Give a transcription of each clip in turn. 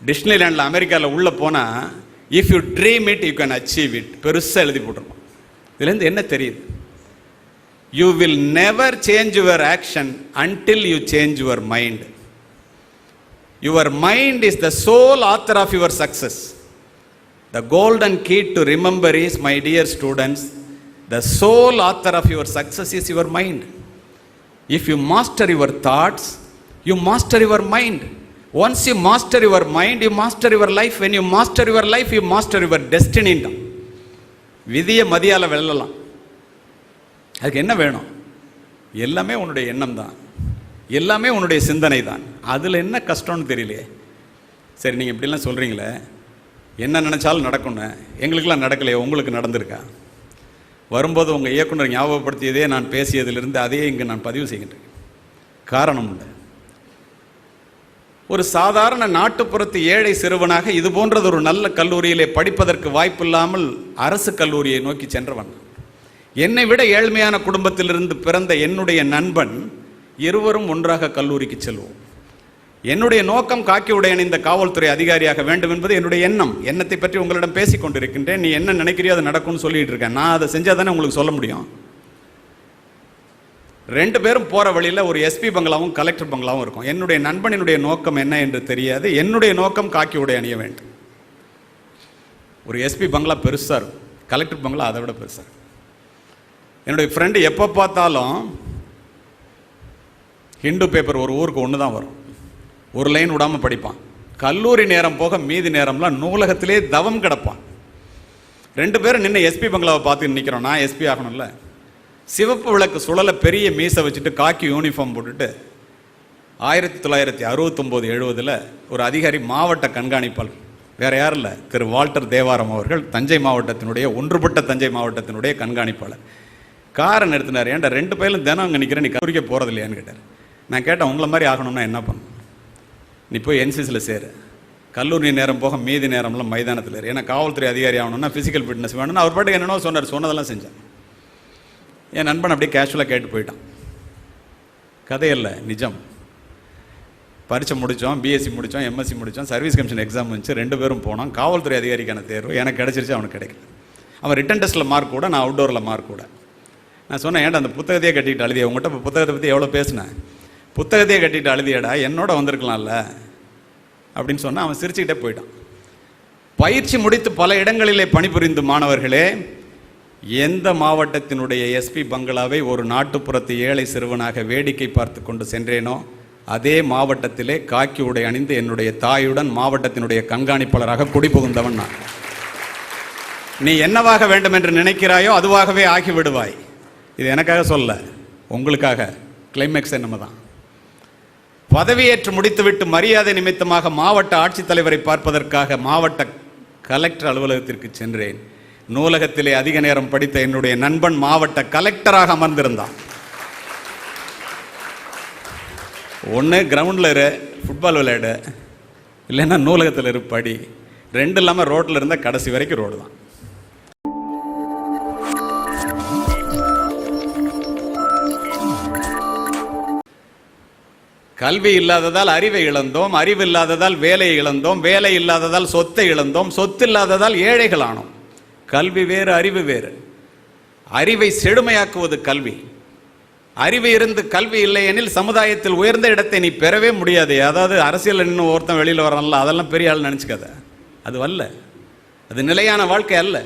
டிஸ்னிலேண்டில் அமெரிக்காவில் உள்ளே போனால் if you dream it you can achieve it பெருசாக எழுதி போட்டிருப்போம் இதுலேருந்து என்ன தெரியுது? You will never change your action until you change your mind your mind is the sole author of your success the golden key to remember is my dear students the sole author of your success is your mind if you master your thoughts you master your mind once you master your mind you master your life when you master your life you master your டெஸ்டினின் விதியை மதியால் வெல்லலாம். அதுக்கு என்ன வேணும்? எல்லாமே உன்னுடைய எண்ணம் தான். எல்லாமே உன்னுடைய சிந்தனை தான். அதில் என்ன கஷ்டம்னு தெரியலையே. சரி நீங்கள் இப்படிலாம் சொல்கிறீங்களே என்ன நினச்சாலும் நடக்கும்னு. எங்களுக்கெல்லாம் நடக்கலையே. உங்களுக்கு நடந்திருக்கா? வரும்போது உங்கள் இயக்குனர் ஞாபகப்படுத்தியதே நான் பேசியதிலிருந்து அதையே இங்கே நான் பதிவு செய்கின்றேன். காரணம் உண்டு. ஒரு சாதாரண நாட்டுப்புறத்து ஏழை சிறுவனாக இது போன்றது ஒரு நல்ல கல்லூரியிலே படிப்பதற்கு வாய்ப்பில்லாமல் அரசு கல்லூரியை நோக்கி சென்றவன். என்னை விட ஏழ்மையான குடும்பத்திலிருந்து பிறந்த என்னுடைய நண்பன் இருவரும் ஒன்றாக கல்லூரிக்கு செல்வோம். என்னுடைய நோக்கம் காக்கி உடை அணிந்த காவல்துறை அதிகாரியாக வேண்டும் என்பது என்னுடைய எண்ணம். எண்ணத்தை பற்றி உங்களிடம் பேசிக் கொண்டிருக்கின்றேன் நீ என்ன நினைக்கிறியோ அது நடக்கும்னு சொல்லிட்டு இருக்கேன் நான் அதை செஞ்சால் தானே உங்களுக்கு சொல்ல முடியும். ரெண்டு பேரும் போகிற வழியில் ஒரு எஸ்பி பங்களாவும் கலெக்டர் பங்களாவும் இருக்கும். என்னுடைய நண்பனினுடைய நோக்கம் என்ன என்று தெரியாது. என்னுடைய நோக்கம் காக்கி உடை அணிய வேண்டும். ஒரு எஸ்பி பங்களா பெருசாக இருக்கும். கலெக்டர் பங்களா அதை விட பெருசாக இருக்கும். என்னுடைய ஃப்ரெண்டு எப்போ பார்த்தாலும் ஹிந்து பேப்பர் ஒரு ஊருக்கு ஒன்று தான் வரும். ஒரு லைன் விடாமல் படிப்பான். கல்லூரி நேரம் போக மீதி நேரம்லாம் நூலகத்திலே தவம் கிடப்பான். ரெண்டு பேரும் நின்று எஸ்பி பங்களாவை பார்த்து நிற்கிறோம் நான் எஸ்பி ஆகணும்ல. சிவப்பு விளக்கு சுழல பெரிய மீசை வச்சுட்டு காக்கி யூனிஃபார்ம் போட்டுட்டு ஆயிரத்தி தொள்ளாயிரத்தி அறுபத்தொம்போது எழுபதில் ஒரு அதிகாரி மாவட்ட கண்காணிப்பாளர் வேற யாரும் இல்லை திரு வால்டர் தேவாரம் அவர்கள் தஞ்சை மாவட்டத்தினுடைய ஒன்றுபட்ட தஞ்சை மாவட்டத்தினுடைய கண்காணிப்பாளர். காரை நிறுத்தினார். ஏன்டா ரெண்டு பேரும் தினம் அங்கே நிற்கிறேன் நீ குறிக்க போகிறது இல்லையான்னு கேட்டார். நான் கேட்டேன் உங்களை மாதிரி ஆகணும்னா என்ன பண்ணணும்? நீ போய் என்சிசியில் சேரு. கல்லூரி நேரம் போக மீதி நேரம்லாம் மைதானத்தில் ஏன்னா காவல்துறை அதிகாரி ஆகணும்னா ஃபிசிக்கல் ஃபிட்னஸ் வேணும்னா அவர் பாட்டுக்கு என்னென்னோ சொன்னார். சொன்னதெல்லாம் செஞ்சேன். என் நண்பன் அப்படியே கேஷுவலாக கேட்டு போயிட்டான். கதையல்ல நிஜம். பரீட்சை முடித்தோம் பிஎஸ்சி முடித்தோம் எம்எஸ்சி முடித்தோம் சர்வீஸ் கமிஷன் எக்ஸாம் வந்துச்சு ரெண்டு பேரும் போனோம். காவல்துறை அதிகாரிக்கான தேர்வு எனக்கு கிடச்சிருச்சு அவனுக்கு கிடைக்கல. அவன் ரிட்டன் டெஸ்ட்டில் மார்க் கூட நான் அவுட்டோரில் மார்க் கூட. நான் சொன்னேன் ஏன்டா அந்த புத்தகத்தையே கட்டிட்டு அழுதிய? உங்கள்கிட்ட இப்போ புத்தகத்தை பற்றி எவ்வளோ பேசினேன்? புத்தகத்தையே கட்டிட்டு அழுதியடா என்னோட வந்திருக்கலாம்ல? அப்படின்னு சொன்னால் அவன் சிரிச்சுக்கிட்டே போயிட்டான். பயிற்சி முடித்து பல இடங்களிலே பணிபுரிந்து மாணவர்களே எந்த மாவட்டத்தினுடைய எஸ்பி பங்களாவை ஒரு நாட்டுப்புறத்து ஏழை சிறுவனாக வேடிக்கை பார்த்து கொண்டு சென்றேனோ அதே மாவட்டத்திலே காக்கி உடை அணிந்து என்னுடைய தாயுடன் மாவட்டத்தினுடைய கண்காணிப்பாளராக குடிபுகுந்தவன் நான். நீ என்னவாக வேண்டும் என்று நினைக்கிறாயோ அதுவாகவே ஆகிவிடுவாய். இது எனக்காக சொல்ல உங்களுக்காக கிளைமேக்ஸ் என்னமோ தான். பதவியேற்று முடித்துவிட்டு மரியாதை நிமித்தமாக மாவட்ட ஆட்சித்தலைவரை பார்ப்பதற்காக மாவட்ட கலெக்டர் அலுவலகத்திற்கு சென்றேன். நூலகத்திலே அதிக நேரம் படித்த என்னுடைய நண்பன் மாவட்ட கலெக்டராக அமர்ந்திருந்தான். ஒன்று கிரவுண்டில் இரு ஃபுட்பால் விளையாடு. இல்லைன்னா நூலகத்தில் இரு படி. ரெண்டு இல்லாமல் ரோட்டில் இருந்தால் கடைசி வரைக்கும் ரோடு தான். கல்வி இல்லாததால் அறிவை இழந்தோம் அறிவு இல்லாததால் வேலையை இழந்தோம் வேலை இல்லாததால் சொத்தை இழந்தோம் சொத்து இல்லாததால் ஏழைகள் ஆனோம். கல்வி வேறு அறிவு வேறு. அறிவை செழுமையாக்குவது கல்வி. அறிவு இருந்து கல்வி இல்லை எனில் சமுதாயத்தில் உயர்ந்த இடத்தை நீ பெறவே முடியாது. அதாவது அரசியல் இன்னும் ஒருத்தன் வெளியில் வரல அதெல்லாம் பெரிய ஆள் நினச்சிக்காத. அது அல்ல. அது நிலையான வாழ்க்கை அல்ல.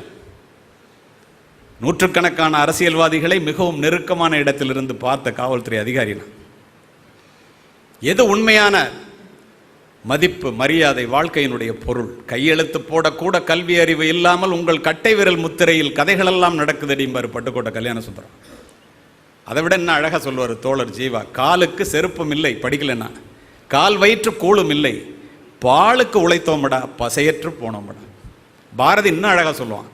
நூற்றுக்கணக்கான அரசியல்வாதிகளை மிகவும் நெருக்கமான இடத்திலிருந்து பார்த்த காவல்துறை அதிகாரி நான். எது உண்மையான மதிப்பு மரியாதை வாழ்க்கையினுடைய பொருள். கையெழுத்து போடக்கூட கல்வி அறிவு இல்லாமல் உங்கள் கட்டை விரல் முத்திரையில் கதைகளெல்லாம் நடக்குதடிம்பாரு பட்டுக்கோட்டை கல்யாண சுந்தரம். அதை விட என்ன அழகாக சொல்லுவார் தோழர் ஜீவா காலுக்கு செருப்பும் இல்லை படிக்கலன்னா. கால் வயிற்று கூழும் இல்லை பாலுக்கு உழைத்தோமடா பசையற்று போனோமடா. பாரதி இன்னும் அழகாக சொல்லுவான்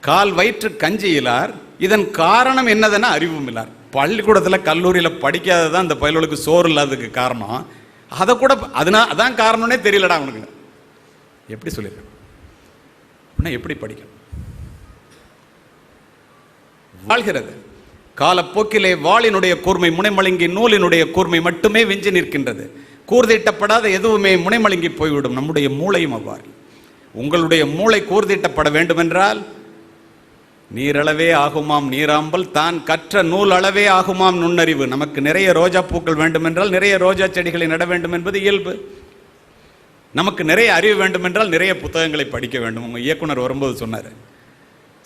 கால் வயிற்று கஞ்சியிலார் இதன் காரணம் என்னதுன்னா அறிவும் இல்லார் பள்ளிக்கூடத்தில் கல்லூரியில் படிக்காததான் இந்த பயல்களுக்கு சோறு இல்லாததுக்கு காரணம். அதை கூட அதனால் அதான் காரணம்னே தெரியலடா அவனுக்கு எப்படி சொல்லிடுறேன் அப்படின்னா எப்படி படிக்கணும்? வாழ்கிறது. காலப்போக்கிலே வாளினுடைய கூர்மை முனைமழுங்கி நூலினுடைய கூர்மை மட்டுமே விஞ்சி நிற்கின்றது. கூர்தீட்டப்படாத எதுவுமே முனைமழுங்கி போய்விடும். நம்முடைய மூளையும் அவ்வாறு. உங்களுடைய மூளை கூர்தீட்டப்பட வேண்டுமென்றால் நீரளவே ஆகுமாம் நீராம்பல் தான் கற்ற நூல் அளவே ஆகுமாம் நுண்ணறிவு. நமக்கு நிறைய ரோஜா பூக்கள் வேண்டுமென்றால் நிறைய ரோஜா செடிகளை நட வேண்டும் என்பது இயல்பு. நமக்கு நிறைய அறிவு வேண்டுமென்றால் நிறைய புத்தகங்களை படிக்க வேண்டும். உங்கள் இயக்குனர் வரும்போது சொன்னார்.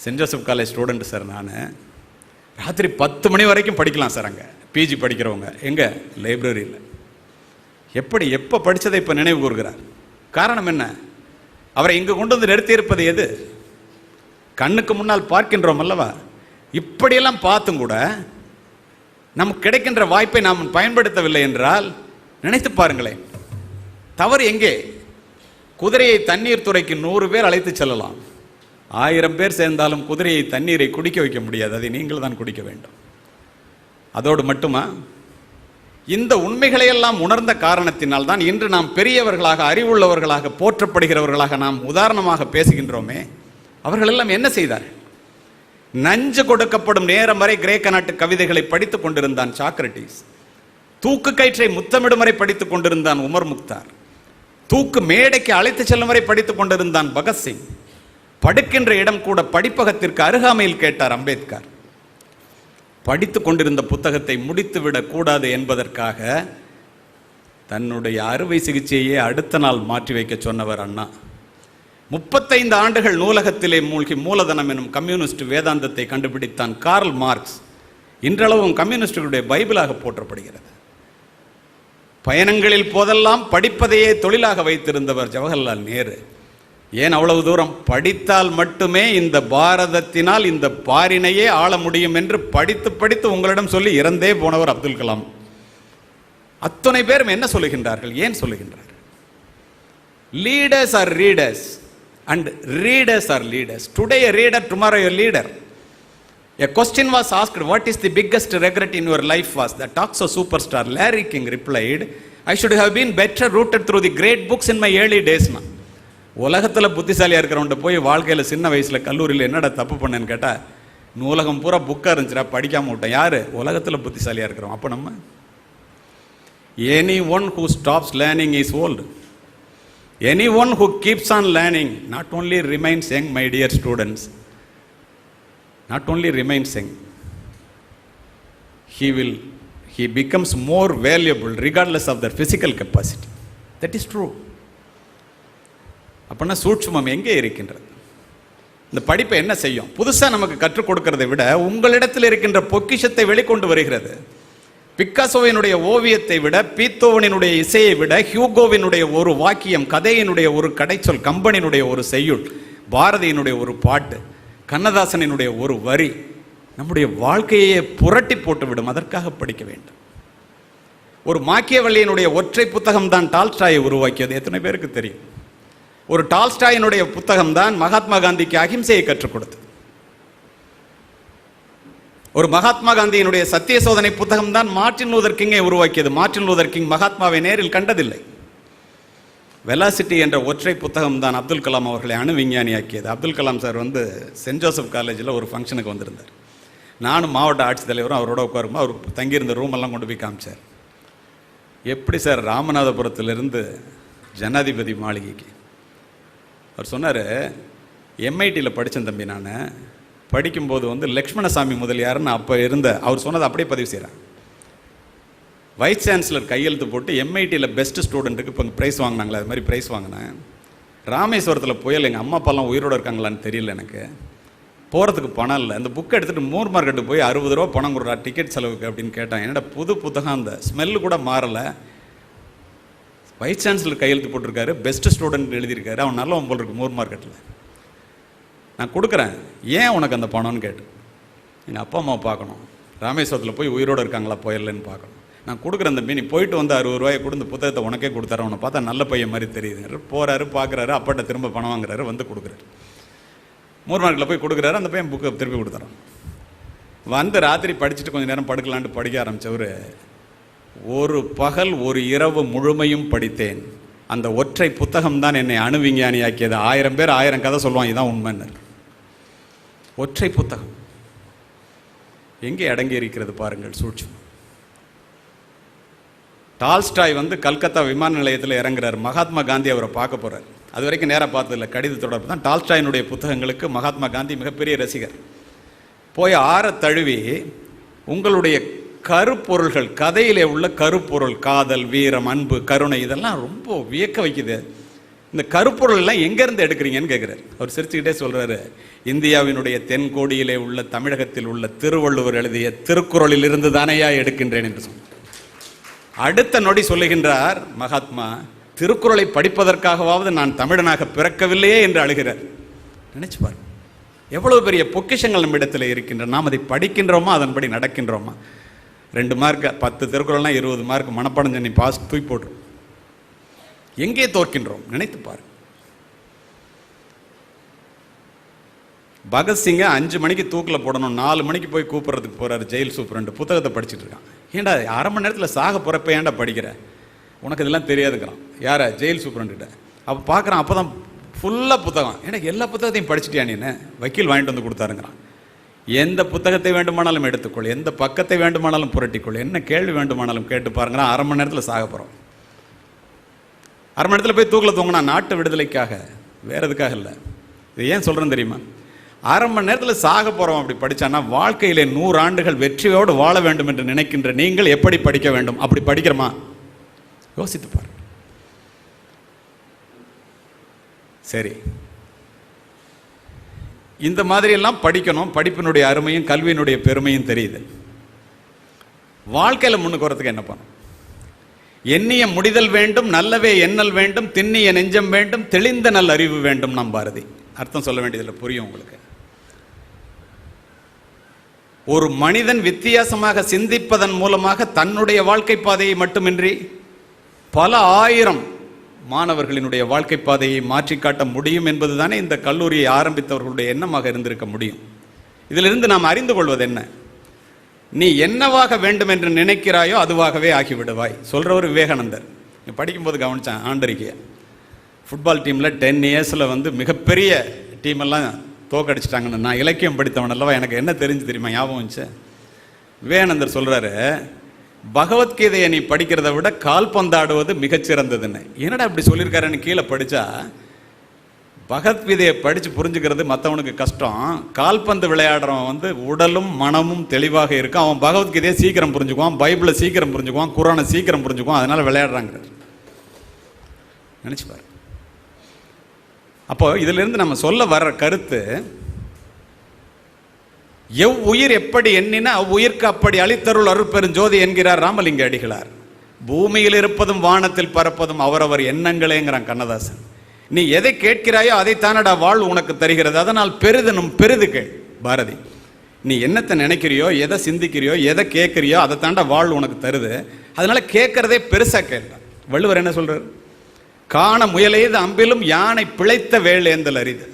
Saint Joseph college student sir நான். ராத்திரி பத்து மணி வரைக்கும் படிக்கலாம் சார் அங்கே. பிஜி படிக்கிறவங்க. எங்கே? லைப்ரரியில். எப்படி எப்போ படித்ததை இப்போ நினைவு கூறுகிறார் காரணம் என்ன? அவரை இங்கே கொண்டு வந்து நிறுத்தியிருப்பது எது? கண்ணுக்கு முன்னால் பார்க்கின்றோம் அல்லவா இப்படியெல்லாம் பார்த்தும் கூட நமக்கு கிடைக்கின்ற வாய்ப்பை நாம் பயன்படுத்தவில்லை என்றால் நினைத்து பாருங்களேன். தவறு எங்கே? குதிரையை தண்ணீர் துறைக்கு நூறு பேர் அழைத்து செல்லலாம். ஆயிரம் பேர் சேர்ந்தாலும் குதிரையை தண்ணீரை குடிக்க வைக்க முடியாது. அதை நீங்கள் தான் குடிக்க வேண்டும். அதோடு மட்டுமா? இந்த உண்மைகளையெல்லாம் உணர்ந்த காரணத்தினால் தான் இன்று நாம் பெரியவர்களாக அறிவுள்ளவர்களாக போற்றப்படுகிறவர்களாக நாம் உதாரணமாக பேசுகின்றோமே. அவர்கள் எல்லாம் என்ன செய்தார்? நஞ்சு கொடுக்கப்படும் நேரம் வரை கிரேக்க நாட்டு கவிதைகளை படித்துக் கொண்டிருந்தான் சாக்ரட்டிஸ் தூக்கு கயிற்றை முத்தமிடும் வரை படித்துக் கொண்டிருந்தான் உமர் முக்தார். தூக்கு மேடைக்கு அழைத்து செல்லும் வரை படித்துக் கொண்டிருந்தான் பகத்சிங் படுக்கின்ற இடம் கூட படிப்பகத்திற்கு அருகாமையில் கேட்டார் அம்பேத்கர். படித்துக் கொண்டிருந்த புத்தகத்தை முடித்துவிடக் கூடாது என்பதற்காக தன்னுடைய அறுவை சிகிச்சையை அடுத்த நாள் மாற்றி வைக்க சொன்னவர் அண்ணா. முப்பத்தைந்து ஆண்டுகள் நூலகத்திலே மூழ்கி மூலதனம் எனும் கம்யூனிஸ்ட் வேதாந்தத்தை கண்டுபிடித்தான் கார்ல் மார்க்ஸ். இன்றளவும் கம்யூனிஸ்டுகளுடைய பைபிளாக போற்றப்படுகிறது. பயணங்களில் போதெல்லாம் படிப்பதையே தொழிலாக வைத்திருந்தவர் ஜவஹர்லால் நேரு. ஏன் அவ்வளவு தூரம்? படித்தால் மட்டுமே இந்த பாரதத்தினால் இந்த பாரினையே ஆள முடியும் என்று படித்து படித்து உங்களிடம் சொல்லி இறந்தே போனவர் அப்துல் கலாம். அத்தனை பேரும் என்ன சொல்லுகின்றார்கள்? ஏன் சொல்லுகின்றார் leaders are readers and readers are leaders today a reader tomorrow a leader A question was asked, What is the biggest regret in your life? was the Toxo superstar Larry King replied, I should have been better rooted through the great books in my early days. நான் உலகத்தில் புத்திசாலியாக இருக்கிறவன்ட்ட போய் வாழ்க்கையில் சின்ன வயசில் கல்லூரியில் என்னடா தப்பு பண்ணேன்னு கேட்டால் நூலகம் பூரா புக்காக இருந்துச்சுடா படிக்காமல் விட்டேன் யார் உலகத்தில் புத்திசாலியாக இருக்கிறோம் அப்போ நம்ம anyone who stops learning is old anyone who keeps on learning not only remains young my dear students not only remains young he will he becomes more valuable regardless of their physical capacity that is true அப்படின்னா சூட்சுமம் எங்கே இருக்கின்றது? இந்த படிப்பை என்ன செய்யும்? புதுசாக நமக்கு கற்றுக் கொடுக்கறதை விட உங்களிடத்தில் இருக்கின்ற பொக்கிஷத்தை வெளிக்கொண்டு வருகிறது. பிக்காசோவினுடைய ஓவியத்தை விட பீத்தோவனினுடைய இசையை விட ஹியூகோவினுடைய ஒரு வாக்கியம் கதையினுடைய ஒரு கடைச்சொல் கம்பனினுடைய ஒரு செய்யுள் பாரதியினுடைய ஒரு பாட்டு கண்ணதாசனினுடைய ஒரு வரி நம்முடைய வாழ்க்கையை புரட்டி போட்டுவிடும். அதற்காக படிக்க வேண்டும். ஒரு மாக்கியவள்ளியினுடைய ஒற்றை புத்தகம் தான் டால்ஸ்டாயை உருவாக்கியது. எத்தனை பேருக்கு தெரியும்? ஒரு டால்ஸ்டாயினுடைய புத்தகம் தான் மகாத்மா காந்திக்கு அகிம்சையை கற்றுக் கொடுத்தது. ஒரு மகாத்மா காந்தியினுடைய சத்திய சோதனை புத்தகம் தான் மார்டின் லூதர் கிங்கை உருவாக்கியது. மார்டின் லூதர் கிங் மகாத்மாவை நேரில் கண்டதில்லை. வெலாசிட்டி என்ற ஒற்றை புத்தகம் தான் அப்துல் கலாம் அவர்களை அணு விஞ்ஞானியாக்கியது. அப்துல் கலாம் சார் வந்து சென்ட் ஜோசப் காலேஜில் ஒரு ஃபங்க்ஷனுக்கு வந்திருந்தார். நானும் மாவட்ட ஆட்சித்தலைவரும் அவரோட உட்காருமா அவர் தங்கியிருந்த ரூமெல்லாம் கொண்டு போய் காமிச்சார். எப்படி சார் ராமநாதபுரத்திலிருந்து ஜனாதிபதி மாளிகைக்கு? அவர் சொன்னார் எம்ஐடியில் படித்தேன் தம்பி நான். படிக்கும்போது வந்து லக்ஷ்மணசாமி முதலியார்னு அப்போ இருந்த அவர் சொன்னதை அப்படியே பதிவு செய்கிறேன் வைஸ் சான்சலர் கையெழுத்து போட்டு எம்ஐடியில் பெஸ்ட் ஸ்டூடெண்ட்டுக்கு இப்போ ப்ரைஸ் வாங்கினாங்களே அது மாதிரி ப்ரைஸ் வாங்கினேன். ராமேஸ்வரத்தில் புயல் எங்கள் அம்மா அப்பாலாம் உயிரோடு இருக்காங்களான்னு தெரியல எனக்கு. போகிறதுக்கு பணம் இல்லை. அந்த புக்கை எடுத்துகிட்டு மூர் மார்க்கெட்டு போய் அறுபது ரூபா பணம் கொடுறா டிக்கெட் செலவுக்கு அப்படின்னு கேட்டான். என்னடா புது புத்தகம் அந்த? ஸ்மெல்லு கூட மாறலை. வைஸ் சான்சலர் கையெழுத்து போட்டிருக்காரு பெஸ்ட் ஸ்டூடெண்ட் எழுதியிருக்காரு. அவன் நல்லவன் போல் இருக்கு மூர் மார்க்கெட்டில் நான் கொடுக்குறேன். ஏன் உனக்கு அந்த பணம்னு கேட்டு? எங்கள் அப்பா அம்மா பார்க்கணும். ராமேஸ்வரத்தில் போய் உயிரோடு இருக்காங்களா போயிடலன்னு பார்க்கணும். நான் கொடுக்குறேன் அந்த மீன் போயிட்டு வந்து அறுபது ரூபாயை கொடுத்து புத்தகத்தை உனக்கே கொடுத்தாரு உன்னை பார்த்தா நல்ல பையன் மாதிரி தெரியுது. போகிறாரு பார்க்குறாரு அப்பாட்ட திரும்ப பணம் வாங்குறாரு வந்து கொடுக்குறாரு. மூணு மார்க்கில் போய் கொடுக்குறாரு அந்த பையன் புக்கை திருப்பி கொடுத்துறான். வந்து ராத்திரி படிச்சுட்டு கொஞ்சம் நேரம் படுக்கலான்ட்டு படிக்க ஆரம்பித்தவர் ஒரு பகல் ஒரு இரவு முழுமையும் படித்தேன். அந்த ஒற்றை புத்தகம் தான் என்னை அணு விஞ்ஞானியாக்கியது ஆயிரம் பேர் ஆயிரம் கதை சொல்லுவான். இதுதான் உண்மைன்னு. ஒற்றை புத்தகம். எங்கே அடங்கி இருக்கிறது பாருங்கள் சூட்சம் டால்ஸ்டாய் வந்து கல்கத்தா விமான நிலையத்தில் இறங்குறார். மகாத்மா காந்தி அவரை பார்க்க போகிறார் அது வரைக்கும் நேராக பார்த்ததில்ல. கடித தொடர்பு தான். டால்ஸ்டாயினுடைய புத்தகங்களுக்கு மகாத்மா காந்தி மிகப்பெரிய ரசிகர். போய் ஆற தழுவி உங்களுடைய கருப்பொருள்கள் கதையிலே உள்ள கருப்பொருள் காதல் வீரம் அன்பு கருணை இதெல்லாம் ரொம்ப வியக்க வைக்குது. இந்த கருப்பொருள் எல்லாம் எங்கேருந்து எடுக்கிறீங்கன்னு கேட்குறாரு அவர் சிரிச்சுக்கிட்டே சொல்கிறாரு இந்தியாவினுடைய தென்கோடியிலே உள்ள தமிழகத்தில் உள்ள திருவள்ளுவர் எழுதிய திருக்குறளில் இருந்து தானேயா எடுக்கின்றேன் என்று சொன்னார். அடுத்த நொடி சொல்லுகின்றார் மகாத்மா திருக்குறளை படிப்பதற்காகவாவது நான் தமிழனாக பிறக்கவில்லையே என்று அழுகிறார். நினைச்சு பாரு எவ்வளவு பெரிய பொக்கிஷங்கள் நம்மிடத்தில் இருக்கின்ற நாம் அதை படிக்கின்றோமா அதன்படி நடக்கின்றோமா? ரெண்டு மார்க் பத்து திருக்குறள்னா இருபது மார்க் மனப்பாடம் பண்ணி பாஸ் தூய் போட்டுரும். எங்கே தோற்கின்றோம்? நினைத்து பாரு பகத்சிங்கை அஞ்சு மணிக்கு தூக்கில் போடணும் நாலு மணிக்கு போய் கூப்பிட்றதுக்கு போறாரு ஜெயில் சூப்பரண்டு புத்தகத்தை படிச்சுட்டு இருக்கான். ஏன்டா அரை மணி நேரத்தில் சாக போகிறப்ப ஏன்டா படிக்கிற? உனக்கு இதெல்லாம் தெரியாதுங்கிறான். யார? ஜெயில் சூப்பரண்டுகிட்ட அப்போ பார்க்குறான் அப்போ தான் ஃபுல்லாக புத்தகம். ஏன்னா எல்லா புத்தகத்தையும் படிச்சுட்டியா நீ வக்கீல் வாங்கிட்டு வந்து கொடுத்தாருங்கிறான். எந்த புத்தகத்தை வேண்டுமானாலும் எடுத்துக்கொள் எந்த பக்கத்தை வேண்டுமானாலும் புரட்டிக்கொள் என்ன கேள்வி வேண்டுமானாலும் கேட்டு பாருங்கிறான். அரை மணி நேரத்தில் சாக போகிறோம் அரை மணி நேரத்தில் போய் தூக்கில் தூங்கினா நாட்டு விடுதலைக்காக வேற எதுக்காக இல்லை? இது ஏன் சொல்கிறேன்னு தெரியுமா? அரை மணி நேரத்தில் சாக போகிறோம் அப்படி படித்தானா வாழ்க்கையிலே நூறு ஆண்டுகள் வெற்றியோடு வாழ வேண்டும் என்று நினைக்கின்ற நீங்கள் எப்படி படிக்க வேண்டும்? அப்படி படிக்கிறோமா? யோசித்து பாரு சரி. இந்த மாதிரியெல்லாம் படிக்கணும். படிப்பினுடைய அருமையும் கல்வியினுடைய பெருமையும் தெரியுது. வாழ்க்கையில் முன்னுக்கு வரத்துக்கு என்ன பண்ணும் எண்ணிய முடிதல் வேண்டும் நல்லவே எண்ணல் வேண்டும் திண்ணிய நெஞ்சம் வேண்டும் தெளிந்த நல் அறிவு வேண்டும் நாம் பாரதி. அர்த்தம் சொல்ல வேண்டியதில்லை புரியும் உங்களுக்கு. ஒரு மனிதன் வித்தியாசமாக சிந்திப்பதன் மூலமாக தன்னுடைய வாழ்க்கை பாதையை மட்டுமின்றி பல ஆயிரம் மாணவர்களினுடைய வாழ்க்கை பாதையை மாற்றி காட்ட முடியும் என்பதுதானே இந்த கல்லூரியை ஆரம்பித்தவர்களுடைய எண்ணமாக இருந்திருக்க முடியும். இதிலிருந்து நாம் அறிந்து கொள்வது என்ன? நீ என்னவாக வேண்டும் என்று நினைக்கிறாயோ அதுவாகவே ஆகிவிடுவாய். சொல்றவர் விவேகானந்தர். நீ படிக்கும்போது கவனித்தான் ஆண்டரிக்கைய ஃபுட்பால் டீமில் டென் இயர்ஸில் வந்து மிகப்பெரிய டீமெல்லாம் தோக்கடிச்சிட்டாங்கன்னு. நான் இலக்கியம் படித்தவன் அல்லவா எனக்கு என்ன தெரிஞ்சு தெரியுமா ஞாபகம் வந்துச்சு? விவேகானந்தர் சொல்கிறாரு பகவத்கீதையை நீ படிக்கிறத விட கால்பந்தாடுவது மிகச்சிறந்ததுன்னு. என்னடா இப்படி சொல்லியிருக்காருன்னு கீழே படித்தா படிச்சா பகவத்கீதையை படித்து புரிஞ்சுக்கிறது மற்றவனுக்கு கஷ்டம். கால்பந்து விளையாடுறவன் வந்து உடலும் மனமும் தெளிவாக இருக்கும். அவன் பகவத்கீதையை சீக்கிரம் புரிஞ்சுக்குவான் பைபிளை சீக்கிரம் புரிஞ்சுக்குவான் குரானை சீக்கிரம் புரிஞ்சுக்குவான். அதனால் விளையாடுறாங்க. நினச்சி பாரு. அப்போ இதிலிருந்து நம்ம சொல்ல வர்ற கருத்து எவ் உயிர் எப்படி எண்ணினா அவ்வுயிர்க்கு அப்படி அளித்தருள் அருட்பெருஞ்சோதி என்கிறார் ராமலிங்க அடிகளார். பூமியில் இருப்பதும் வானத்தில் பறப்பதும் அவரவர் எண்ணங்களேங்கிறான் கண்ணதாசன். நீ எதை கேட்கிறாயோ அதை தானடா உனக்கு தருகிறது. அதனால் பெரிதனும் பெருது கேள் பாரதி. நீ என்னத்தை நினைக்கிறியோ எதை சிந்திக்கிறியோ எதை கேட்குறியோ அதை தாண்டா வாழ் உனக்கு தருது. அதனால கேட்கறதே பெருசா கேள்வி வள்ளுவர் என்ன சொல்றார்? காண முயலையது அம்பிலும் யானை பிழைத்த வேலேந்தல் அரிது.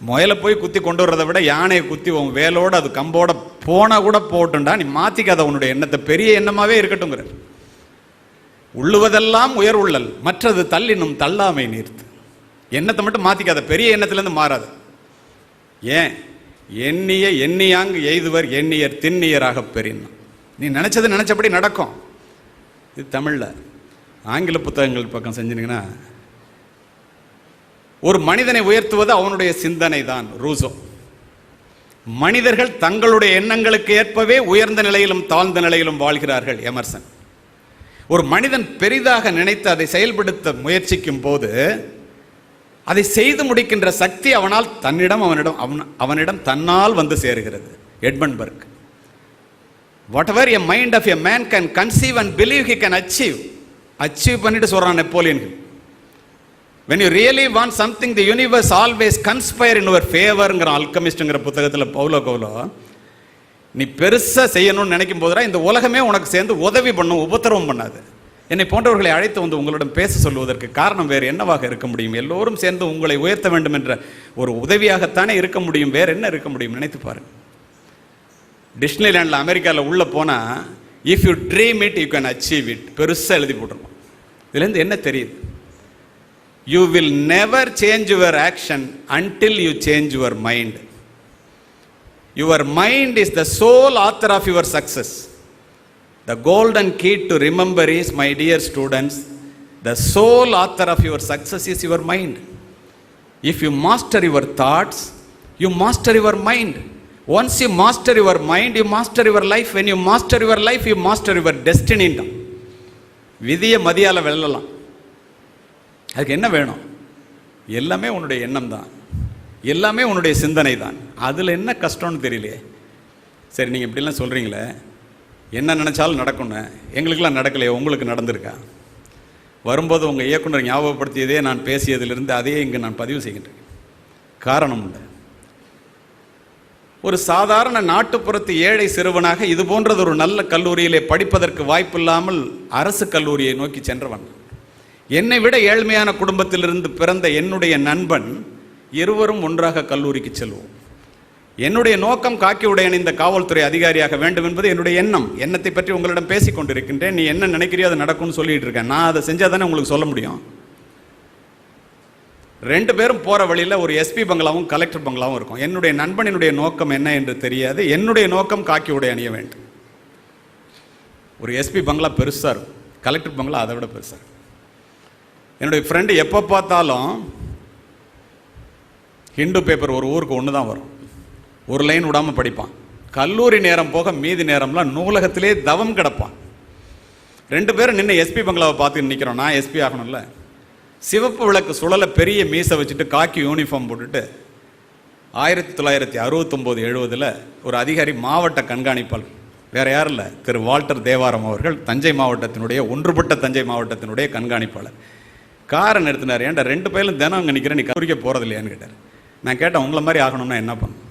முயலை போய் குத்தி கொண்டு வர்றதை விட யானையை குத்தி உன் வேலோட அது கம்போட போனா கூட போட்டுண்டா. நீ மாத்திக்காத உன்னுடைய எண்ணத்தை. பெரிய எண்ணமாவே இருக்கட்டுங்கிற உள்ளுவதெல்லாம் உயர் உள்ளல் மற்றது தள்ளினும் தள்ளாமை நீர்த்து. எண்ணத்தை மட்டும் மாத்திக்காத. பெரிய எண்ணத்திலேருந்து மாறாது. ஏன்? எண்ணிய எண்ணியாங்கு எய்துவர் எண்ணியர் திண்ணியராக பெறின். நீ நினைச்சது நினைச்சபடி நடக்கும். இது தமிழில். ஆங்கில புத்தகங்கள் பக்கம் செஞ்சுனீங்கன்னா ஒரு மனிதனை உயர்த்துவது அவனுடைய சிந்தனை தான் ரூசோ. மனிதர்கள் தங்களுடைய எண்ணங்களுக்கு ஏற்பவே உயர்ந்த நிலையிலும் தாழ்ந்த நிலையிலும் வாழ்கிறார்கள் எமர்சன். ஒரு மனிதன் பெரிதாக நினைத்து அதை செயல்படுத்த முயற்சிக்கும் போது அதை செய்து முடிக்கின்ற சக்தி அவனால் தன்னிடம் அவனிடம் அவன் அவனிடம் தன்னால் வந்து சேருகிறது. எட்மன்பர்க். Whatever a mind of a man can conceive and believe he can achieve achieve பண்ணிட்டு சொல்கிறான் Napoleon when you really want something the universe always conspire in your ஃபேவர்ங்கிற அல்கமிஸ்ட்ங்கிற புத்தகத்தில் பவுலோ கவுலோ நீ பெருசாக செய்யணும்னு நினைக்கும் போதுடா இந்த உலகமே உனக்கு சேர்ந்து உதவி பண்ணும் உபத்திரவம் பண்ணாது. என்னை போன்றவர்களை அழைத்து வந்து உங்களிடம் பேச சொல்வதற்கு காரணம் வேறு என்னவாக இருக்க முடியும்? எல்லோரும் சேர்ந்து உங்களை உயர்த்த வேண்டும் என்ற ஒரு உதவியாகத்தானே இருக்க முடியும்? வேறு என்ன இருக்க முடியும்? நினைத்து பாருங்கள் டிஸ்னிலேண்டில் அமெரிக்காவில் உள்ளே போனால் if you dream it you can achieve it பெருசாக எழுதி போட்டுருவோம் இதுலேருந்து என்ன தெரியுது? You will never change your action until you change your mind your mind is the sole author of your success the golden key to remember is my dear students the sole author of your success is your mind if you master your thoughts you master your mind once you master your mind you master your life when you master your life you master your டெஸ்டினின் தான் விதியை மதியால் வெல்லலாம் அதுக்கு என்ன வேணும் எல்லாமே உன்னுடைய எண்ணம் தான் எல்லாமே உன்னுடைய சிந்தனை தான் அதில் என்ன கஷ்டம்னு தெரியலையே சரி நீங்கள் இப்படிலாம் சொல்கிறீங்களே என்ன நினச்சாலும் நடக்கும்னு எங்களுக்கெல்லாம் நடக்கலையே உங்களுக்கு நடந்திருக்கா? வரும்போது உங்கள் இயக்குனர் ஞாபகப்படுத்தியதே நான் பேசியதிலிருந்து அதையே இங்கே நான் பதிவு செய்கின்றேன். காரணம் உண்டு. ஒரு சாதாரண நாட்டுப்புறத்து ஏழை சிறுவனாக இது போன்றது ஒரு நல்ல கல்லூரியிலே படிப்பதற்கு வாய்ப்பில்லாமல் அரசு கல்லூரியை நோக்கி சென்றவன். என்னை விட ஏழ்மையான குடும்பத்திலிருந்து பிறந்த என்னுடைய நண்பன் இருவரும் ஒன்றாக கல்லூரிக்கு செல்வோம். என்னுடைய நோக்கம் காக்கி உடையன் இந்த காவல்துறை அதிகாரியாக வேண்டும் என்பது என்னுடைய எண்ணம். எண்ணத்தை பற்றி உங்களிடம் பேசிக் கொண்டிருக்கின்றேன். நீ என்ன நினைக்கிறியோ அது நடக்கும்னு சொல்லிட்டு இருக்கேன். நான் அதை செஞ்சால் தானே உங்களுக்கு சொல்ல முடியும். ரெண்டு பேரும் போகிற வழியில் ஒரு எஸ்பி பங்களாவும் கலெக்டர் பங்களாவும் இருக்கும். என்னுடைய நண்பனினுடைய நோக்கம் என்ன என்று தெரியாது. என்னுடைய நோக்கம் காக்கி உடை அணிய வேண்டும். ஒரு எஸ்பி பங்களா பெருசாக இருக்கும். கலெக்டர் பங்களா அதை விட பெருசாக இருக்கும். என்னுடைய ஃப்ரெண்டு எப்போ பார்த்தாலும் ஹிந்து பேப்பர் ஒரு ஊருக்கு ஒன்று தான் வரும். ஒரு லைன் விடாமல் படிப்பான். கல்லூரி நேரம் போக மீதி நேரம்லாம் நூலகத்திலே தவம் கிடப்பான். ரெண்டு பேரும் நின்று எஸ்பி பங்களாவை பார்த்து நிற்கிறோம் நான் எஸ்பி ஆகணும்ல. சிவப்பு விளக்கு சுழலை பெரிய மீசை வச்சுட்டு காக்கி யூனிஃபார்ம் போட்டுட்டு ஆயிரத்தி தொள்ளாயிரத்தி அறுபத்தொம்போது எழுபதில் ஒரு அதிகாரி மாவட்ட கண்காணிப்பாளர். வேறு யாரும் இல்லை? திரு வால்டர் தேவாரம் அவர்கள் தஞ்சை மாவட்டத்தினுடைய ஒன்றுபட்ட தஞ்சை மாவட்டத்தினுடைய கண்காணிப்பாளர். காரை நிறுத்தினார். ஏன்டா ரெண்டு பேரும் தினம் அங்கே நிற்கிறேன் நீ கல்லூரிக்க போகிறது இல்லையான்னு கேட்டார். நான் கேட்டேன் உங்களை மாதிரி ஆகணும்னா என்ன பண்ணும்?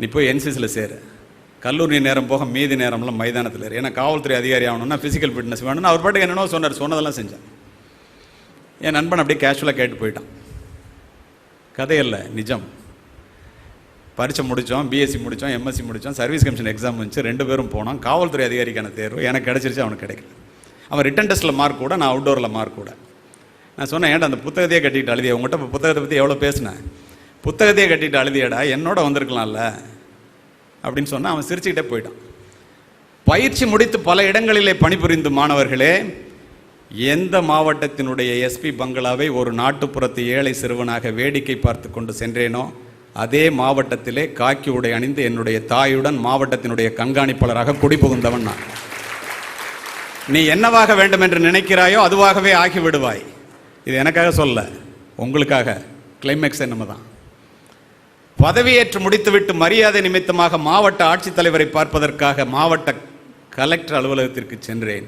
நீ போய் என்சிசியில் சேரு. கல்லூரி நேரம் போக மீதி நேரம்லாம் மைதானத்தில் இரு. ஏன்னா காவல்துறை அதிகாரி ஆகணும்னா ஃபிசிக்கல் ஃபிட்னஸ் வேணும்னு அவர் பாட்டுக்கு என்னென்னோ சொன்னார். சொன்னதெல்லாம் செஞ்சேன். என் நண்பன் அப்படியே கேஷுவலாக கேட்டு போயிட்டான். கதையல்ல நிஜம். பரீட்சை முடித்தோம் பிஎஸ்சி முடித்தோம் எம்எஸ்சி முடித்தோம் சர்வீஸ் கமிஷன் எக்ஸாம் வந்துச்சு. ரெண்டு பேரும் போனோம். காவல்துறை அதிகாரிக்கான தேர்வு எனக்கு கிடச்சிருச்சு அவனுக்கு கிடைக்கல. அவன் ரிட்டன் டெஸ்ட்டில் மார்க் கூட நான் அவுட்டோரில் மார்க் கூட. நான் சொன்னேன் ஏன்டா அந்த புத்தகத்தையே கட்டிட்டு அழுதிய? உங்கள்கிட்ட இப்போ புத்தகத்தை பற்றி எவ்வளோ பேசினேன்? புத்தகத்தையே கட்டிட்டு அழுதியடா என்னோட வந்திருக்கலாம்ல அப்படின்னு சொன்னால் அவன் சிரிச்சுக்கிட்டே போயிட்டான். பயிற்சி முடித்து பல இடங்களிலே பணிபுரிந்து மாணவர்களே எந்த மாவட்டத்தினுடைய எஸ்பி பங்களாவை ஒரு நாட்டுப்புறத்து ஏழை சிறுவனாக வேடிக்கை பார்த்து கொண்டு சென்றேனோ அதே மாவட்டத்திலே காக்கி உடை அணிந்து என்னுடைய தாயுடன் மாவட்டத்தினுடைய கண்காணிப்பாளராக குடிபுகுந்தவன் நான். நீ என்னவாக வேண்டும் என்று நினைக்கிறாயோ அதுவாகவே ஆகிவிடுவாய். இது எனக்காக சொல்ல உங்களுக்காக கிளைமேக்ஸ் என்னமோ தான். பதவியேற்று முடித்துவிட்டு மரியாதை நிமித்தமாக மாவட்ட ஆட்சித்தலைவரை பார்ப்பதற்காக மாவட்ட கலெக்டர் அலுவலகத்திற்கு சென்றேன்.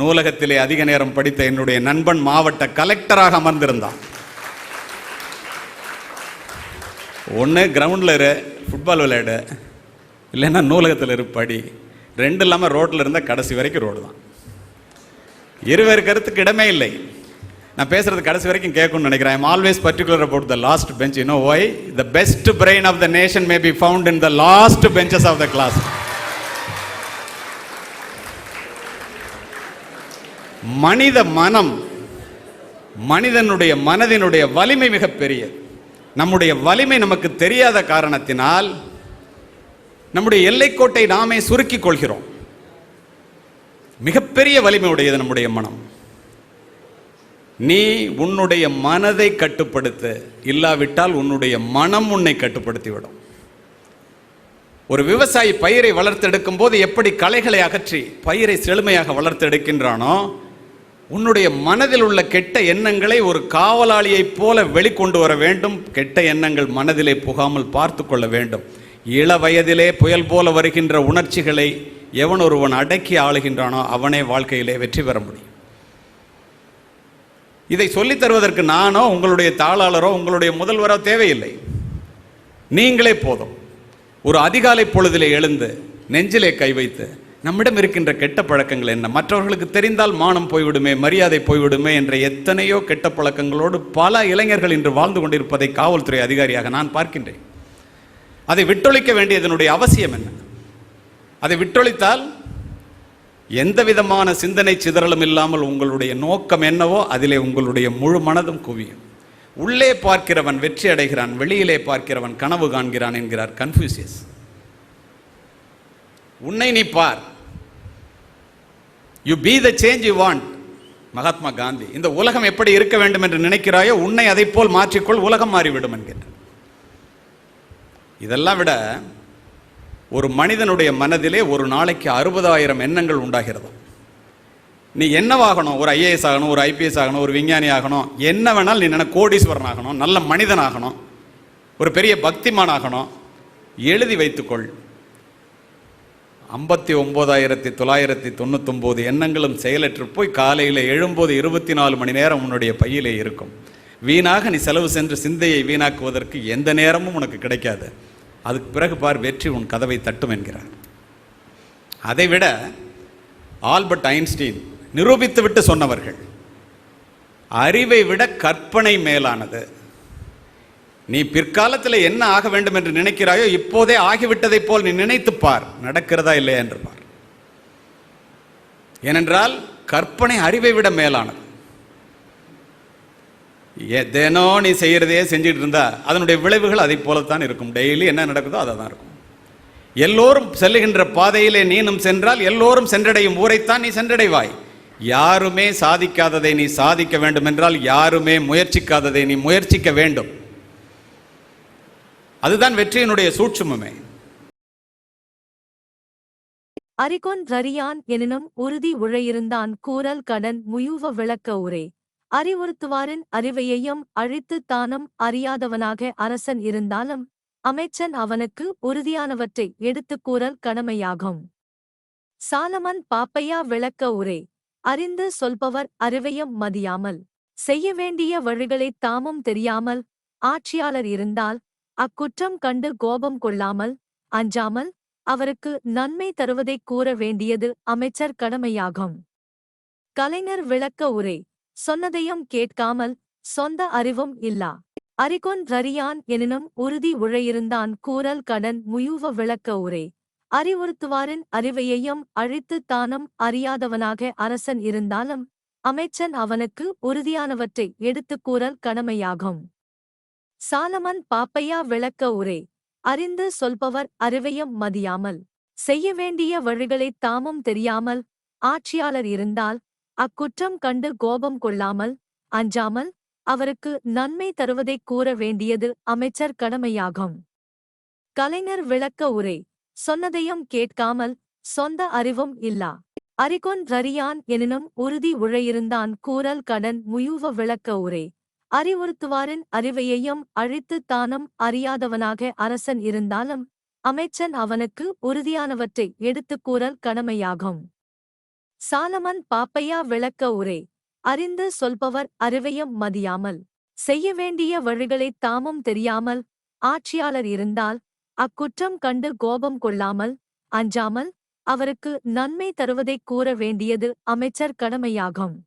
நூலகத்திலே அதிக நேரம் படித்த என்னுடைய நண்பன் மாவட்ட கலெக்டராக அமர்ந்திருந்தான். ஒன்று கிரவுண்டில் இரு ஃபுட்பால் விளையாடு. இல்லைன்னா நூலகத்தில் இரு படி. ரெண்டு இல்லாமல் ரோட்டில் இருந்தால் கடைசி வரைக்கும் ரோடு தான். இருவேறு கருத்துக்கு இடமே இல்லை. நான் பேசுறது கடைசி வரைக்கும் கேட்கணும்னு நினைக்கிறேன். I'm always particular about the last bench you know why the best brain of the nation may be found in the last benches of the class மனித மனம் மனிதனுடைய மனதினுடைய வலிமை மிகப்பெரிய நம்முடைய வலிமை நமக்கு தெரியாத காரணத்தினால் நம்முடைய எல்லைக்கோட்டை நாமே சுருக்கிக் கொள்கிறோம். மிகப்பெரிய வலிமை உடையது நம்முடைய மனம். நீ உன்னுடைய மனதை கட்டுப்படுத்த. இல்லாவிட்டால் உன்னுடைய மனம் உன்னை கட்டுப்படுத்திவிடும். ஒரு விவசாயி பயிரை வளர்த்தெடுக்கும் போது எப்படி களைகளை அகற்றி பயிரை செழுமையாக வளர்த்தெடுக்கின்றானோ உன்னுடைய மனதில் உள்ள கெட்ட எண்ணங்களை ஒரு காவலாளியைப் போல வெளிக்கொண்டு வர வேண்டும். கெட்ட எண்ணங்கள் மனதிலே புகாமல் பார்த்து கொள்ள வேண்டும். இள வயதிலே புயல் போல வருகின்ற உணர்ச்சிகளை எவன் ஒருவன் அடக்கி ஆளுகின்றானோ அவனே வாழ்க்கையிலே வெற்றி பெற முடியும். இதை சொல்லித் தருவதற்கு நானோ உங்களுடைய தாளாளரோ உங்களுடைய முதல்வரோ தேவையில்லை. நீங்களே போதும். ஒரு அதிகாலை பொழுதிலே எழுந்து நெஞ்சிலே கை வைத்து நம்மிடம் இருக்கின்ற கெட்ட பழக்கங்கள் என்ன? மற்றவர்களுக்கு தெரிந்தால் மானம் போய்விடுமே மரியாதை போய்விடுமே என்ற எத்தனையோ கெட்ட பழக்கங்களோடு பல இளைஞர்கள் இன்று வாழ்ந்து கொண்டிருப்பதை காவல்துறை அதிகாரியாக நான் பார்க்கின்றேன். அதை விட்டொழிக்க வேண்டியதனுடைய அவசியம் என்ன? அதை விட்டொழித்தால் எந்த விதமான சிந்தனை சிதறலும் இல்லாமல் உங்களுடைய நோக்கம் என்னவோ அதிலே உங்களுடைய முழு மனதும் குவியும். உள்ளே பார்க்கிறவன் வெற்றி அடைகிறான் வெளியிலே பார்க்கிறவன் கனவு காண்கிறான் என்கிறார் கன்ஃபியூசியஸ் உன்னை நீ பார். You be the change you want Mahatma Gandhi. இந்த உலகம் எப்படி இருக்க வேண்டும் என்று நினைக்கிறாயோ உன்னை அதைப் போல் மாற்றிக்கொள் உலகம் மாறிவிடும் என்கிறார். இதெல்லாம் விட ஒரு மனிதனுடைய மனதிலே ஒரு நாளைக்கு அறுபதாயிரம் எண்ணங்கள் உண்டாகிறது. நீ என்னவாகணும்? ஒரு ஐஏஎஸ் ஆகணும் ஒரு ஐபிஎஸ் ஆகணும் ஒரு விஞ்ஞானி ஆகணும். என்ன வேணாலும் நீ நினை கோடீஸ்வரன் ஆகணும் நல்ல மனிதன் ஆகணும் ஒரு பெரிய பக்திமான் ஆகணும். எழுதி வைத்துக்கொள். ஐம்பத்தி ஒம்போதாயிரத்தி தொள்ளாயிரத்தி தொண்ணூத்தொம்போது எண்ணங்களும் செயலற்று போய் காலையில் எழும்போது இருபத்தி நாலு மணி நேரம் உன்னுடைய பையிலே இருக்கும். வீணாக நீ செலவு சென்று சிந்தையை வீணாக்குவதற்கு எந்த நேரமும் உனக்கு கிடைக்காது. அதுக்கு பிறகு பார் வெற்றி உன் கதவை தட்டும் என்கிறார். அதைவிட ஆல்பர்ட் ஐன்ஸ்டீன் நிரூபித்துவிட்டு சொன்னவர்கள் அறிவை விட கற்பனை மேலானது. நீ பிற்காலத்தில் என்ன ஆக வேண்டும் என்று நினைக்கிறாயோ இப்போதே ஆகிவிட்டதைப் போல் நீ நினைத்துப் பார். நடக்கிறதா இல்லையா? என்று பார். ஏனென்றால் கற்பனை அறிவை விட மேலானது. தினம் நீ செய்யறதையே செஞ்சுட்டு இருந்தா அதனுடைய விளைவுகள் அதை போலத்தான் இருக்கும். டெய்லி என்ன நடக்குதோ அதை தான் இருக்கும். எல்லோரும் செல்லுகின்ற பாதையிலே நீனும் சென்றால் எல்லோரும் சென்றடையும் ஊரைத்தான் நீ சென்றடைவாய். யாருமே சாதிக்காததை நீ சாதிக்க வேண்டும் என்றால் யாருமே முயற்சிக்காததை நீ முயற்சிக்க வேண்டும். அதுதான் வெற்றியினுடைய சூட்சுமமே. அரிகோன் ரரியான் எனினும் உறுதி உழையிருந்தான் கூறல் கடன் முயுவ விளக்க உரே அறிவுறுத்துவாரின் அறிவையையும் அழித்து தானும் அறியாதவனாக அரசன் இருந்தாலும் அமைச்சன் அவனுக்கு உறுதியானவற்றை எடுத்துக் கூறல் கடமையாகும். சாலமன் பாப்பையா விளக்க உரே அறிந்து சொல்பவர் அறிவையும் மதியாமல் செய்ய வேண்டிய வழிகளைத் தாமும் தெரியாமல் ஆட்சியாளர் இருந்தால் அக்குற்றம் கண்டு கோபம் கொள்ளாமல் அஞ்சாமல் அவருக்கு நன்மை தருவதைக் கூற வேண்டியது அமைச்சர் கடமையாகும். கலைஞர் விளக்க உரை சொன்னதையும் கேட்காமல் சொந்த அறிவும் இல்லா. அறிகொன் ரரியான் எனினும் உறுதி உழையிருந்தான் கூறல் கடன் முயூவ விளக்க உரை அறிவுறுத்துவாரின் அறிவையையும் அழித்து தானும் அறியாதவனாக அரசன் இருந்தாலும் அமைச்சன் அவனுக்கு உறுதியானவற்றை எடுத்துக் கூறல் கடமையாகும். சாலமன் பாப்பையா விளக்க உரை அறிந்து சொல்பவர் அறிவையும் மதியாமல் செய்ய வேண்டிய வழிகளைத் தாமும் தெரியாமல் ஆட்சியாளர் இருந்தால் அக்குற்றம் கண்டு கோபம் கொள்ளாமல் அஞ்சாமல் அவருக்கு நன்மை தருவதைக் கூற வேண்டியது அமைச்சர் கடமையாகும். கலைஞர் விளக்க உரை சொன்னதையும் கேட்காமல் சொந்த அறிவும் இல்லா. அறிகொன் ரரியான் எனினும் உறுதி உழையிருந்தான் கூறல் கடன் முயுவ விளக்க உரை அறிவுறுத்துவாரின் அறிவையையும் அழித்து தானும் அறியாதவனாக அரசன் இருந்தாலும் அமைச்சன் அவனுக்கு உறுதியானவற்றை எடுத்துக் கூறல் கடமையாகும். சாலமன் பாப்பையா விளக்க உரை. அறிந்து சொல்பவர் அறிவையும் மதியாமல். செய்ய வேண்டிய வழிகளைத் தாமும் தெரியாமல். ஆட்சியாளர் இருந்தால் அக்குற்றம் கண்டு கோபம் கொள்ளாமல். அஞ்சாமல் அவருக்கு நன்மை தருவதைக் கூற வேண்டியது அமைச்சர் கடமையாகும்.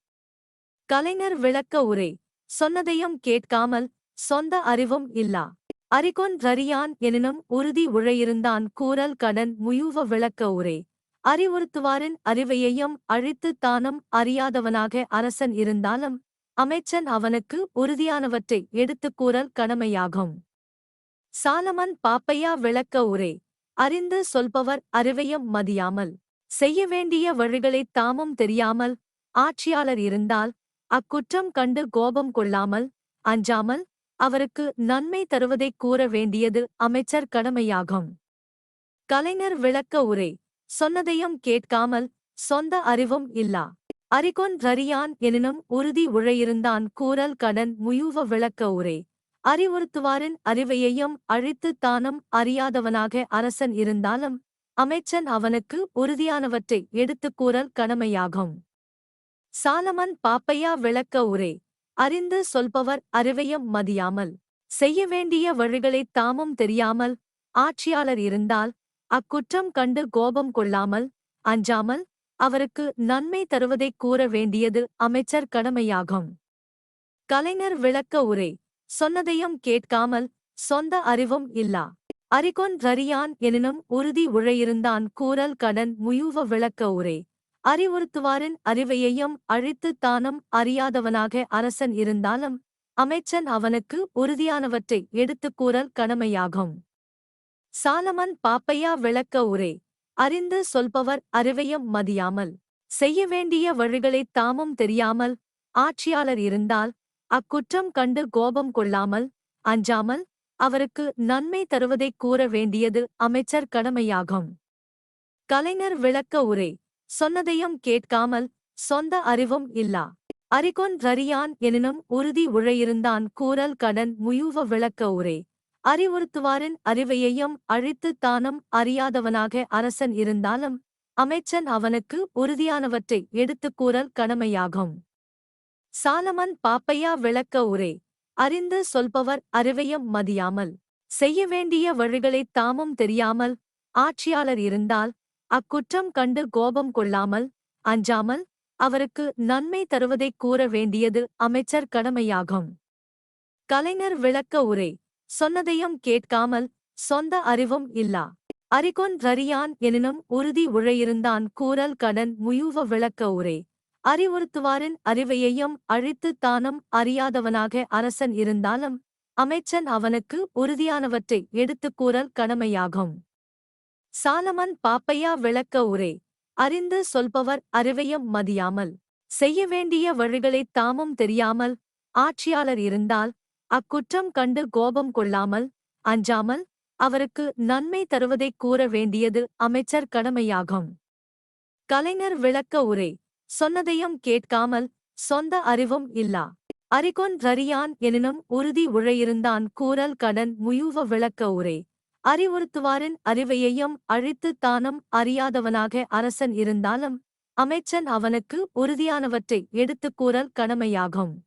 கலைஞர் விளக்க உரை. சொன்னதையும் கேட்காமல் சொந்த அறிவும் இல்லா. அரிகொன் ரரியான் எனினும் உறுதி உழையிருந்தான் கூறல் கடன் முயுவ விளக்க உரை. அறிவுறுத்துவாரின் அறிவையையும் அழித்து தானும் அறியாதவனாக அரசன் இருந்தாலும் அமைச்சன் அவனுக்கு உறுதியானவற்றை எடுத்துக் கூறல் கடமையாகும். சாலமன் பாப்பையா விளக்க உரை அறிந்து சொல்பவர் அறிவையும் மதியாமல் செய்ய வேண்டிய வழிகளைத் தாமும் தெரியாமல் ஆட்சியாளர் இருந்தால் அக்குற்றம் கண்டு கோபம் கொள்ளாமல் அஞ்சாமல் அவருக்கு நன்மை தருவதைக் கூற வேண்டியது அமைச்சர் கடமையாகும். கலைஞர் விளக்க உரை சொன்னதையும் கேட்காமல் சொந்த அறிவும் இல்லா. அறிகொன் ரரியான் எனினும் உறுதி உழையிருந்தான் கூறல் கடன் முயூவ விளக்க உரை அறிவுறுத்துவாரின் அறிவையையும் அழித்து தானும் அறியாதவனாக அரசன் இருந்தாலும் அமைச்சன் அவனுக்கு உறுதியானவற்றை எடுத்துக் கூறல் கடமையாகும். சாலமன் பாப்பையா விளக்க உரை அறிந்து சொல்பவர் அறிவையும் மதியாமல் செய்ய வேண்டிய வழிகளைத் தாமும் தெரியாமல் ஆட்சியாளர் இருந்தால் அக்குற்றம் கண்டு கோபம் கொள்ளாமல் அஞ்சாமல் அவருக்கு நன்மை தருவதைக் கூற வேண்டியது அமைச்சர் கடமையாகும். கலைஞர் விளக்க உரை சொன்னதையும் கேட்காமல் சொந்த அறிவும் இல்லா. அறிகொன் ரரியான் எனினும் உறுதி உழையிருந்தான் கூறல் கடன் முயுவ விளக்க உரை அறிவுறுத்துவாரின் அறிவையையும் அழித்து தானும் அறியாதவனாக அரசன் இருந்தாலும் அமைச்சன் அவனுக்கு உறுதியானவற்றை எடுத்துக் கூறல் கடமையாகும். சாலமன் பாப்பையா விளக்க உரை. அறிந்து சொல்பவர் அறிவையும் மதியாமல். செய்ய வேண்டிய வழிகளைத் தாமும் தெரியாமல். ஆட்சியாளர் இருந்தால் அக்குற்றம் கண்டு கோபம் கொள்ளாமல் அஞ்சாமல் அவருக்கு நன்மை தருவதைக் கூற வேண்டியது அமைச்சர் கடமையாகும். கலைஞர் விளக்க உரை. சொன்னதையும் கேட்காமல் சொந்த அறிவும் இல்லா. அரிகொன் ரரியான் எனினும் உறுதி உழையிருந்தான் கூறல் கடன் முயுவ விளக்க உரை. அறிவுறுத்துவாரின் அறிவையையும் அழித்து தானும் அறியாதவனாக அரசன் இருந்தாலும் அமைச்சன் அவனுக்கு உறுதியானவற்றை எடுத்துக் கூறல் கடமையாகும். சாலமன் பாப்பையா விளக்க உரை அறிந்து சொல்பவர் அறிவையும் மதியாமல் செய்ய வேண்டிய வழிகளைத் தாமும் தெரியாமல் ஆட்சியாளர் இருந்தால் அக்குற்றம் கண்டு கோபம் கொள்ளாமல் அஞ்சாமல் அவருக்கு நன்மை தருவதைக் கூற வேண்டியது அமைச்சர் கடமையாகும். கலைஞர் விளக்க உரை சொன்னதையும் கேட்காமல் சொந்த அறிவும் இல்லா. அறிகொன் ரரியான் எனினும் உறுதி உழையிருந்தான் கூறல் கடன் முயூவ விளக்க உரை அறிவுறுத்துவாரின் அறிவையையும் அழித்து தானும் அறியாதவனாக அரசன் இருந்தாலும் அமைச்சன் அவனுக்கு உறுதியானவற்றை எடுத்துக் கூறல் கடமையாகும். சாலமன் பாப்பையா விளக்க உரை அறிந்து சொல்பவர் அறிவையும் மதியாமல் செய்ய வேண்டிய வழிகளைத் தாமும் தெரியாமல் ஆட்சியாளர் இருந்தால் அக்குற்றம் கண்டு கோபம் கொள்ளாமல் அஞ்சாமல் அவருக்கு நன்மை தருவதைக் கூற வேண்டியது அமைச்சர் கடமையாகும். கலைஞர் விளக்க உரை சொன்னதையும் கேட்காமல் சொந்த அறிவும் இல்லா. அறிகொன் ரரியான் எனினும் உறுதி உழையிருந்தான் கூறல் கடன் முயுவ விளக்க உரை அறிவுறுத்துவாரின் அறிவையையும் அழித்து தானும் அறியாதவனாக அரசன் இருந்தாலும் அமைச்சன் அவனுக்கு உறுதியானவற்றை எடுத்துக் கூறல் கடமையாகும்.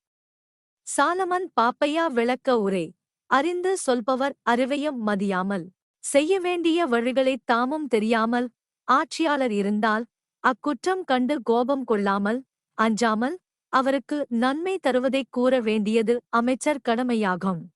சாலமன் பாப்பையா விளக்க உரை. அறிந்து சொல்பவர் அறிவையும் மதியாமல். செய்ய வேண்டிய வழிகளைத் தாமும் தெரியாமல். ஆட்சியாளர் இருந்தால் அக்குற்றம் கண்டு கோபம் கொள்ளாமல் அஞ்சாமல் அவருக்கு நன்மை தருவதைக் கூற வேண்டியது அமைச்சர் கடமையாகும்.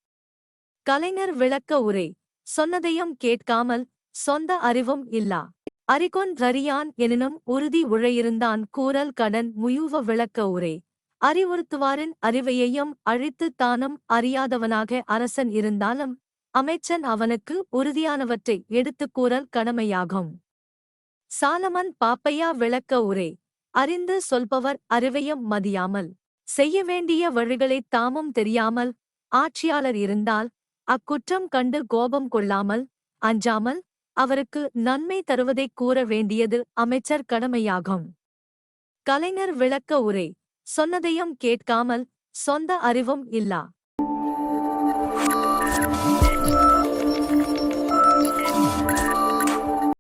கலைஞர் விளக்க உரை. சொன்னதையும் கேட்காமல் சொந்த அறிவும் இல்லா. அரிகொன் ரரியான் எனினும் உறுதி உழையிருந்தான் கூறல் கடன் முயுவ விளக்க உரை. அறிவுறுத்துவாரின் அறிவையையும் அழித்து தானும் அறியாதவனாக அரசன் இருந்தாலும் அமைச்சன் அவனுக்கு உறுதியானவற்றை எடுத்துக் கூறல் கடமையாகும். சாலமன் பாப்பையா விளக்க உரை அறிந்து சொல்பவர் அறிவையும் மதியாமல் செய்ய வேண்டிய வழிகளைத் தாமும் தெரியாமல் ஆட்சியாளர் இருந்தால் அக்குற்றம் கண்டு கோபம் கொள்ளாமல் அஞ்சாமல் அவருக்கு நன்மை தருவதைக் கூற வேண்டியது அமைச்சர் கடமையாகும். கலைஞர் விளக்க உரை சொன்னதையும் கேட்காமல் சொந்த அறிவும் இல்லா.